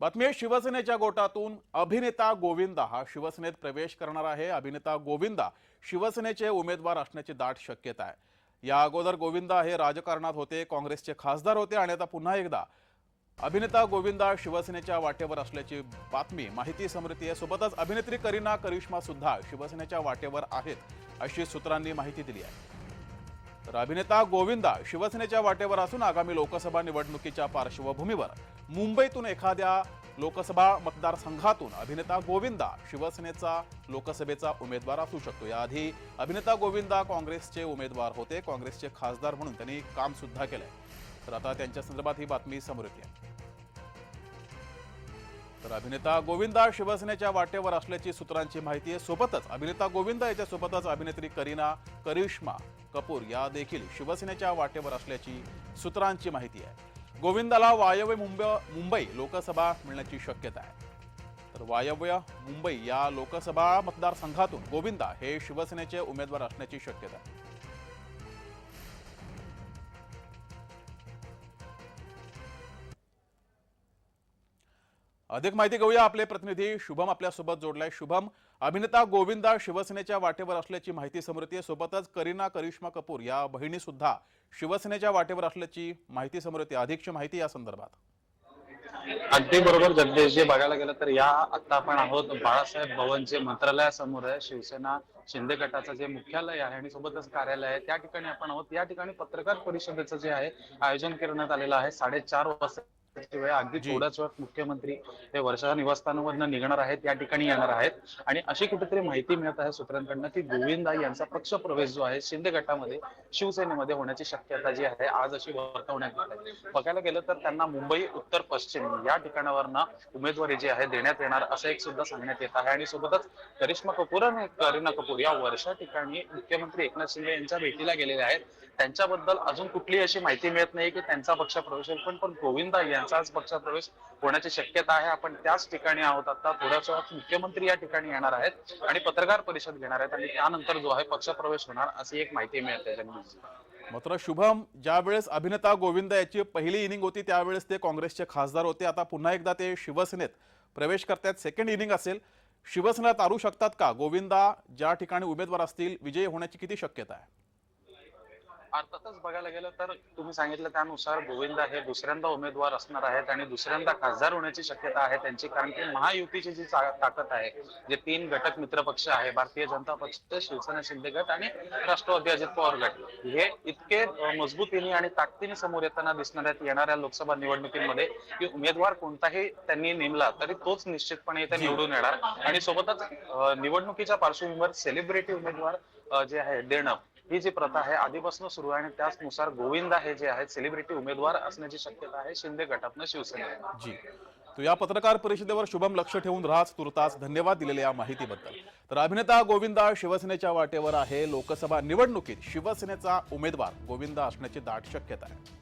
बातमी आहे शिवसेनेच्या गोटातून अभिनेता गोविंदा. हा शिवसेनेत प्रवेश करणार आहे. अभिनेता गोविंदा शिवसेनेचे उमेदवार असण्याची दाट शक्यता आहे. या अगोदर गोविंदा हे राजकारणात होते काँग्रेसचे खासदार होते आणि आता पुन्हा एकदा अभिनेता गोविंदा शिवसेनेच्या वाटेवर असल्याची बातमी माहिती समृद्धी आहे. सोबतच अभिनेत्री करीना करिश्मा सुद्धा शिवसेनेच्या वाटेवर आहेत अशी सूत्रांनी माहिती दिली आहे. तर अभिनेता गोविंदा शिवसेनेच्या वाटेवर असून आगामी लोकसभा निवडणुकीच्या पार्श्वभूमीवर मुंबईतून एखाद्या लोकसभा मतदारसंघातून अभिनेता गोविंदा शिवसेनेचा लोकसभेचा उमेदवार असू शकतो. याआधी अभिनेता गोविंदा काँग्रेसचे उमेदवार होते. काँग्रेसचे खासदार म्हणून त्यांनी काम सुद्धा केलंय. तर आता त्यांच्या संदर्भात ही बातमी समोर येते. तर अभिनेता गोविंदा शिवसेनेच्या वाटेवर असल्याची सूत्रांची माहिती आहे. सोबतच अभिनेता गोविंदा याच्यासोबतच अभिनेत्री करीना करिश्मा कपूर या देखील शिवसेनेच्या वाटेवर असल्याची सूत्रांची माहिती आहे. गोविंदाला वायव्य मुंबई मुंबई लोकसभा मिळण्याची शक्यता आहे. तर वायव्य मुंबई या लोकसभा मतदारसंघातून गोविंदा हे शिवसेनेचे उमेदवार असण्याची शक्यता आहे. अधिक माहिती घेऊया आपले प्रतिनिधी. शुभम आपल्यासोबत जोडलाय. शुभम अभिनेता गोविंदा शिवसेनेच्या वाटेवर असल्याची माहिती समोर येते सोबतच करीना करिश्मा कपूर या बहिणी सुद्धा शिवसेनेच्या वाटेवर असल्याची माहिती समोर येते. अधिकची माहिती या संदर्भात. अगदी बरोबर. जगदीश जे बघायला गेलं तर या आता आपण आहोत बाळासाहेब भवनचे मंत्रालयासमोर. आहे शिवसेना शिंदे गटाचं जे मुख्यालय आहे आणि सोबतच कार्यालय आहे. त्या ठिकाणी आपण आहोत. या ठिकाणी पत्रकार परिषदेचं जे आहे आयोजन करण्यात आलेलं आहे. साडेचार वाजता वेळ अगदी. थोड्याच वेळात मुख्यमंत्री हे वर्षा निवासस्थानावरनं निघणार आहेत या ठिकाणी येणार आहेत. आणि अशी कुठेतरी माहिती मिळत आहे सूत्रांकडनं की गोविंदा यांचा पक्ष प्रवेश जो आहे शिंदे गटामध्ये शिवसेनेमध्ये होण्याची शक्यता जी आहे आज अशी वर्तवण्यात येत आहे. बघायला गेलं तर त्यांना मुंबई उत्तर पश्चिम या ठिकाणावरनं उमेदवारी जी आहे देण्यात येणार असं एक सुद्धा सांगण्यात येत आहे. आणि सोबतच करिश्मा कपूर आणि करीना कपूर या वर्षा ठिकाणी मुख्यमंत्री एकनाथ शिंदे यांच्या भेटीला गेलेले आहेत. त्यांच्याबद्दल अजून कुठली अशी माहिती मिळत नाही की त्यांचा पक्ष प्रवेश पण पण गोविंदा यांचाच पक्ष प्रवेश होण्याची शक्यता आहे. आपण त्याच ठिकाणी आहोत आता. थोड्याच वेळात मुख्यमंत्री या ठिकाणी येणार आहेत आणि पत्रकार परिषद घेणार आहेत आणि त्यानंतर जो आहे पक्ष प्रवेश होणार अशी एक माहिती मिळते मात्र शुभम ज्यावेळेस अभिनेता गोविंदा याची पहिली इनिंग होती त्यावेळेस ते काँग्रेसचे खासदार होते. आता पुन्हा एकदा ते शिवसेनेत प्रवेश करतात सेकंड इनिंग असेल. शिवसेना तारू शकतात का? गोविंदा ज्या ठिकाणी उमेदवार असतील विजयी होण्याची किती शक्यता आहे? अर्थातच बघायला गेलं तर तुम्ही सांगितलं त्यानुसार गोविंदा हे दुसऱ्यांदा उमेदवार असणार आहेत आणि दुसऱ्यांदा खासदार होण्याची शक्यता आहे त्यांची कारण की महायुतीची जी ताकद आहे जे तीन घटक मित्र पक्ष आहे भारतीय जनता पक्ष शिवसेना शिंदे गट आणि राष्ट्रवादी अजित पवार गट हे इतके मजबूतीने आणि ताकदीने समोर येताना दिसणार आहेत येणाऱ्या लोकसभा निवडणुकीमध्ये की उमेदवार कोणताही त्यांनी नेमला तरी तोच निश्चितपणे इथे निवडून येणार. आणि सोबतच निवडणुकीच्या पार्श्वभूमीवर सेलिब्रिटी उमेदवार जे आहे देणं ही जी प्रथा आहे आधीपासून सुरू आहे आणि त्याचनुसार गोविंदा हे जे आहेत सेलिब्रिटी उमेदवार असण्याची शक्यता आहे शिंदे गटातनं शिवसेना जी. तो या पत्रकार परिषदेवर शुभम लक्ष ठेवून राहाच तुर्तास धन्यवाद दिलेल्या या माहितीबद्दल. तर अभिनेता गोविंदा शिवसेनेच्या वाटेवर आहे लोकसभा निवडणुकीत शिवसेनेचा उमेदवार गोविंदा असण्याची दाट शक्यता आहे.